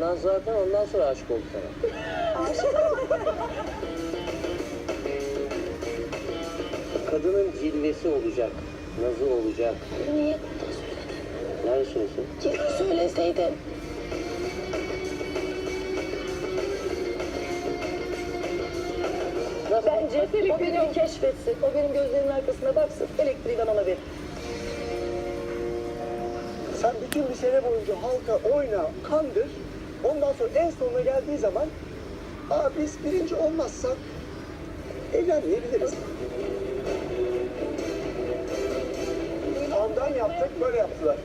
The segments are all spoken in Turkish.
Naz zaten ondan sonra aşık oldu sana. Kadının cilvesi olacak, nazı olacak. Niye Nerede söylesin? keşke söyleseydin? Nasıl? Bence o beni keşfetsin. O benim gözlerimin arkasına baksın. Elektriği ben alabilirim. Sen bütün bir sene boyunca halka oyna, kandır. Ondan sonra en sonuna geldiği zaman Aa biz birinci olmazsak evlenmeyebiliriz. Ondan yaptık böyle yaptılar.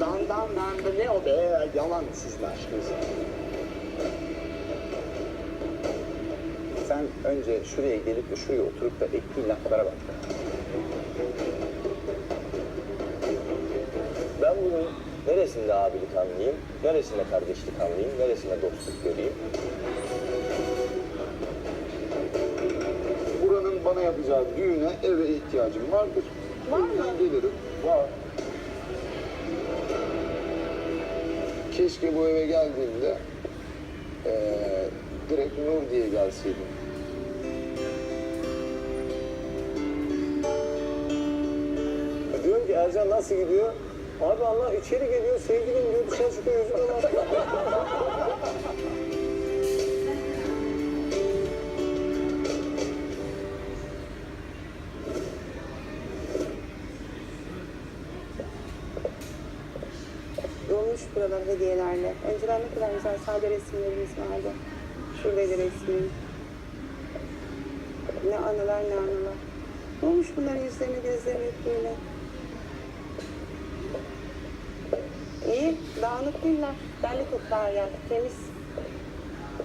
Dan dan dan da ne o be yalan sizin aşkınız. Sen önce şuraya gelip de şuraya oturup da ettiğin laflara bak. Neresinde abilik anlayayım, neresinde kardeşlik anlayayım, neresinde dostluk göreyim? Buranın bana yapacağı düğüne eve ihtiyacım vardır. Var mı? gelirim. Var. Keşke bu eve geldiğimde eee direkt Nur diye gelseydim. Diyorum ki Ercan nasıl gidiyor? Abi Allah içeri geliyor, sevgilim diyor, dışarı çıkıyor, yüzüne bakıyor. Dolmuş buralar hediyelerle. Önceden ne kadar güzel sade resimlerimiz vardı. Şuradaydı resmim. Ne anılar ne anılar. Dolmuş bunların yüzlerini gözlerini hep böyle. İyi, dağınık değiller. Derli her yer, temiz.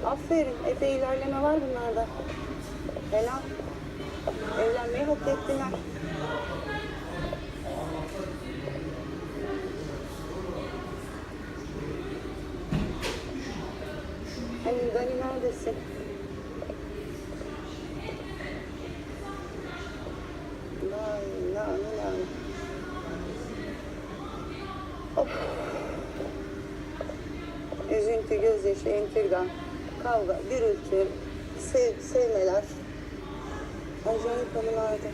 Aferin, epey ilerleme var bunlarda. Fena. Evlenmeyi hak ettiler. Hani Dani neredesin? Üzüntü, gözyaşı, intriga, kavga, gürültü, sev, sevmeler. Acayip anılardı.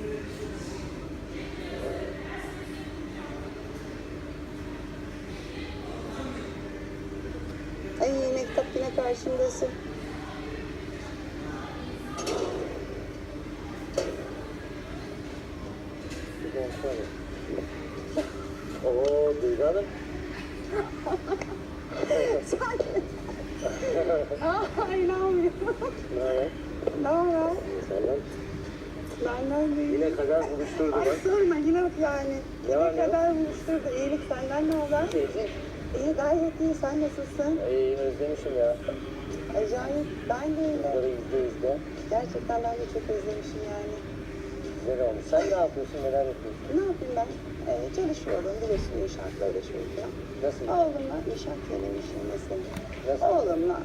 Ay mektap yine karşımdasın. Oo Duygu Hanım. Ay inanmıyorum. Ne haber? Ne haber? Senden Benden değil. yine kadar buluşturdu Ay bak. sorma yine yani. Ne var, Ne kadar buluşturdu. İyilik senden ne haber? Keyifli. İyi gayet iyi. Sen nasılsın? İyi özlemişim ya. Acayip. Ben de öyle. Bunları izle izle. Gerçekten ben de çok özlemişim yani. Güzel olmuş. Sen ne yapıyorsun, neler yapıyorsun? Ne yapayım ben? Ee, çalışıyorum. Biliyorsun inşaatla uğraşıyorum falan. Nasıl? Oğlumla inşaat yerim işim mesela. Nasıl? Oğlumla